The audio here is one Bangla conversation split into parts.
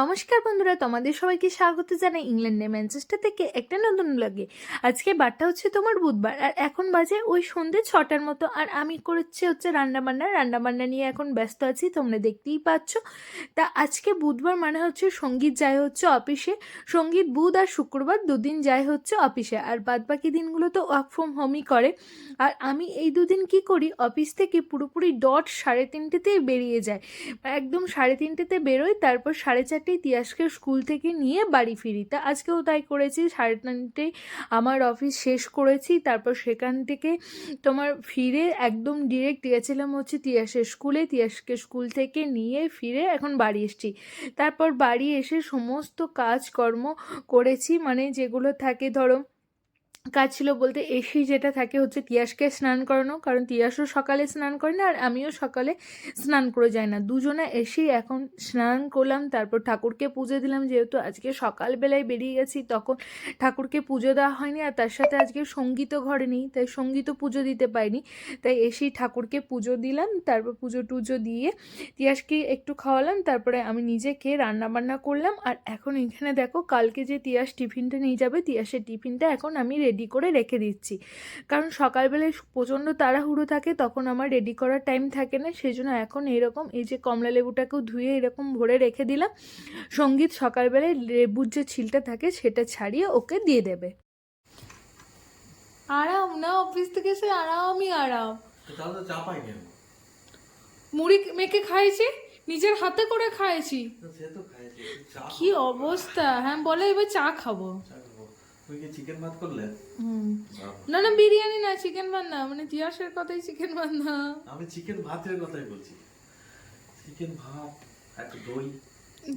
নমস্কার বন্ধুরা, তোমাদের সবাইকে স্বাগত জানাই ইংল্যান্ডের ম্যানচেস্টার থেকে একটা নতুন লাগে আজকে বারটা হচ্ছে তোমার বুধবার, আর এখন বাজে ওই সন্ধে ছটার মতো, আর আমি করছি হচ্ছে রান্নাবান্না। রান্নাবান্না নিয়ে এখন ব্যস্ত আছি, তোমরা দেখতেই পাচ্ছ। তা আজকে বুধবার মানে হচ্ছে সংগীত যায় হচ্ছে অফিসে। সংগীত বুধ আর শুক্রবার দুদিন যায় হচ্ছে অফিসে, আর বাদ বাকি দিনগুলো তো ওয়ার্ক ফ্রম হোমই করে। আর আমি এই দুদিন কি করি, অফিস থেকে পুরোপুরি ডট সাড়ে তিনটেতেই বেরিয়ে যায় একদম সাড়ে তিনটেতে বেরোই, তারপর সাড়ে চারটেই ইতিহাসকে স্কুল থেকে নিয়ে বাড়ি ফিরি। তা আজকেও তাই করেছি, সাড়ে তিনটে আমার অফিস শেষ করেছি, তারপর সেখান থেকে তোমার ফিরে একদম ডিরেক্ট গেছিলাম হচ্ছে তিয়াসের স্কুলে, তিয়াসকে স্কুল থেকে নিয়ে ফিরে এখন বাড়ি এসছি। তারপর বাড়ি এসে সমস্ত কাজকর্ম করেছি মানে যেগুলো থাকে ধরো কাজ ছিল বলতে এসি যেটা থাকে হচ্ছে তিয়াসকে স্নান করানো, কারণ তিয়াসও সকালে স্নান করে না আর আমিও সকালে স্নান করে যাই না। দুজনে এসেই এখন স্নান করলাম, তারপর ঠাকুরকে পুজো দিলাম। যেহেতু আজকে সকালবেলায় বেরিয়ে গেছি, তখন ঠাকুরকে পুজো দেওয়া হয়নি আর তার সাথে আজকে সঙ্গীতও ঘরে নেই, তাই সঙ্গীতও পুজো দিতে পাইনি তাই এসেই ঠাকুরকে পুজো দিলাম, তারপর পুজো টুজো দিয়ে তিয়াসকে একটু খাওয়ালাম, তারপরে আমি নিজে খেয়ে রান্না বান্না করলাম। আর এখন এখানে দেখো, কালকে যে তিয়াস টিফিনটা নিয়ে যাবে, তিয়াসের টিফিনটা এখন আমি রেডি করে রেখে দিচ্ছি। কারণ সকালবেলায় প্রচণ্ড তাড়াহুড়ো থাকে তখন আমার রেডি করার টাইম থাকে না। সেই জন্য এখন এরকম এই যে কমলা লেবুটাকেও ধুয়ে এরকম ভরে রেখে দিলাম। সংগীত সকালবেলায় লেবুর যে ছিলটা থাকে সেটা ছাড়িয়ে ওকে দিয়ে দেবে। আরাম না? অফিস থেকে এসে আরামই আরাম। মুড়ি মেখে খাইছি নিজের হাতে করে খাইছি সে কি অবস্থা? হ্যাঁ বলে এবার চা খাব। তুমি কি চিকেন ভাত করলে? না। না বিরিয়ানি না চিকেন মানে জিয়াসের কথাই চিকেন আমি চিকেন ভাতের কথাই বলছি। চিকেন ভাত একটু দই।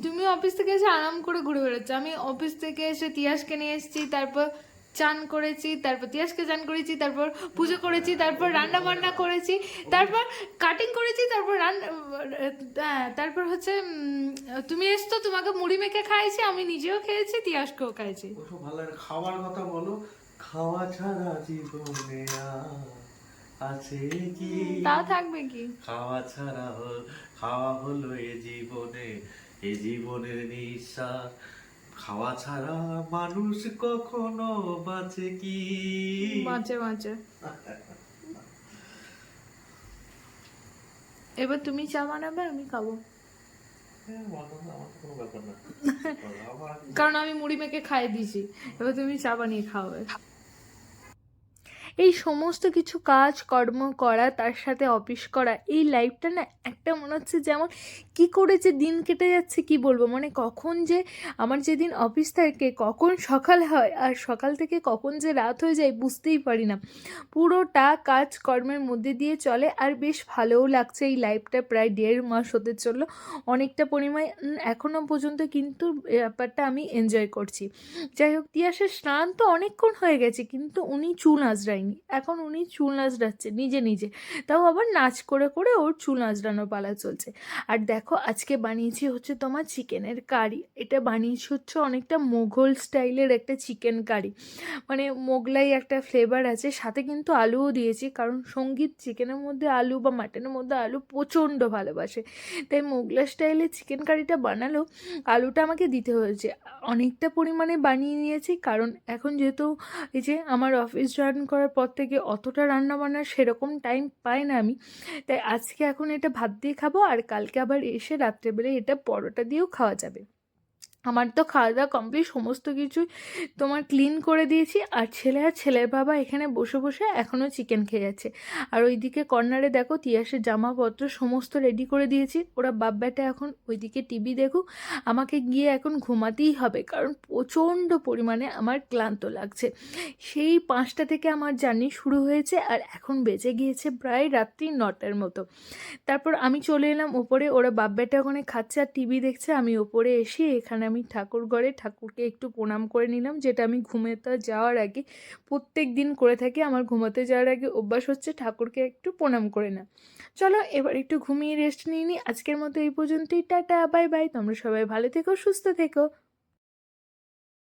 তুমি অফিস থেকে এসে আরাম করে ঘুরে বেড়াচ্ছ। আমি অফিস থেকে এসে তিয়াসকে নিয়ে এসেছি তারপর চান করেছি তারপর তিয়াসকে চান করেছি তারপর পুজো করেছি তারপর রান্না বান্না করেছি তারপর কাটিং করেছি তারপর রান্না হ্যাঁ, তারপর হচ্ছে তুমি এসছো তোমাকে মুড়ি মেখে খাইছি আমি নিজেও খেয়েছি তিয়াসকেও খাইছি খাওয়ার কথা বলো খাওয়া ছাড়া জীবনে আছে কি? তা থাকবে কি? খাওয়া ছাড়া খাওয়া হলো এ জীবনে এ জীবনের নিঃশ্বাস। খাওয়া ছাড়া মানুষ কখনো বাঁচে কি? বাঁচে বাঁচে। এবার তুমি চা বানাবে আমি খাব। হ্যাঁ, কারণ আমি মুড়ি মেখে খাইয়ে দিয়েছি। এবার তুমি চা বানিয়ে খাওয়াবে। এই সমস্ত কিছু কাজ কর্ম করা, তার সাথে অফিস করা, এই লাইফটা না একটা মনে হচ্ছে যেমন কি করে যে দিন কেটে যাচ্ছে, কি বলব? মানে কখন যে আমার যেদিন অফিস থাকে, কখন সকাল হয় আর সকাল থেকে কখন যে রাত হয়ে যায় বুঝতেই পারি না। পুরোটা কাজ কর্মের মধ্যে দিয়ে চলে আর বেশ ভালোও লাগছে এই লাইফটা প্রায় দেড় মাস হতে চলল, অনেকটা পরিমাণ এখনও পর্যন্ত কিন্তু ব্যাপারটা আমি এনজয় করছি। যাই হোক তিয়াসের স্নান তো অনেকক্ষণ হয়ে গেছে, কিন্তু উনি চুল আঁচড়ায়নি। এখন উনি চুল আঁচড়াচ্ছে নিজে নিজে। তাও আবার নাচ করে করে ওর চুল আঁচড়ানোর পালা চলছে। আর দেখো, আজকে বানিয়েছি হচ্ছে তোমার চিকেনের কারি। এটা বানিয়েছি হচ্ছে অনেকটা মোঘল স্টাইলের একটা চিকেন কারি। মানে মোগলাই একটা ফ্লেভার আছে, সাথে কিন্তু আলুও দিয়েছি, কারণ সংগীত চিকেনের মধ্যে আলু বা মাটনের মধ্যে আলু প্রচণ্ড ভালোবাসে। তাই মোগলা স্টাইলের চিকেন কারিটা বানালেও আলুটা আমাকে দিতে হয়েছে। অনেকটা পরিমাণে বানিয়ে নিয়েছি, কারণ এখন যেহেতু এই যে আমার অফিস জয়েন করার পর থেকে অতটা রান্না বান্নার সেরকম টাইম পাই না আমি। তাই আজকে এখন এটা ভাত দিয়ে খাব আর কালকে আবার এসে রাত্রেবেলায় এটা পরোটা দিয়েও খাওয়া যাবে। আমার তো খাওয়া দাওয়া কমপ্লিট সমস্ত কিছুই তোমার ক্লিন করে দিয়েছি। আর ছেলে আর ছেলের বাবা এখানে বসে বসে এখনও চিকেন খেয়ে যাচ্ছে। আর ওইদিকে কর্নারে দেখো তিয়াসের জামাপত্র সমস্ত রেডি করে দিয়েছি। ওরা বাপ ব্যাটা এখন ওইদিকে টিভি দেখুক, আমাকে গিয়ে এখন ঘুমাতেই হবে। কারণ প্রচণ্ড পরিমাণে আমার ক্লান্ত লাগছে। সেই পাঁচটা থেকে আমার জার্নি শুরু হয়েছে আর এখন বেজে গিয়েছে প্রায় রাত্রি নটার মতো। তারপর আমি চলে এলাম ওপরে, ওরা বাপ বেটা ওখানে খাচ্ছে আর টিভি দেখছে। আমি ওপরে এসে এখানে আমি ঠাকুর ঘরে ঠাকুরকে একটু প্রণাম করে নিলাম, যেটা আমি ঘুমেতে যাওয়ার আগে প্রত্যেক দিন করে থাকি। আমার ঘুমাতে যাওয়ার আগে অভ্যাস হচ্ছে ঠাকুরকে একটু প্রণাম করে না চলো এবার একটু ঘুমিয়ে রেস্ট নিয়ে নিই আজকের মতো এই পর্যন্তই। টাটা বাই বাই তোমরা সবাই ভালো থেকো, সুস্থ থেকো।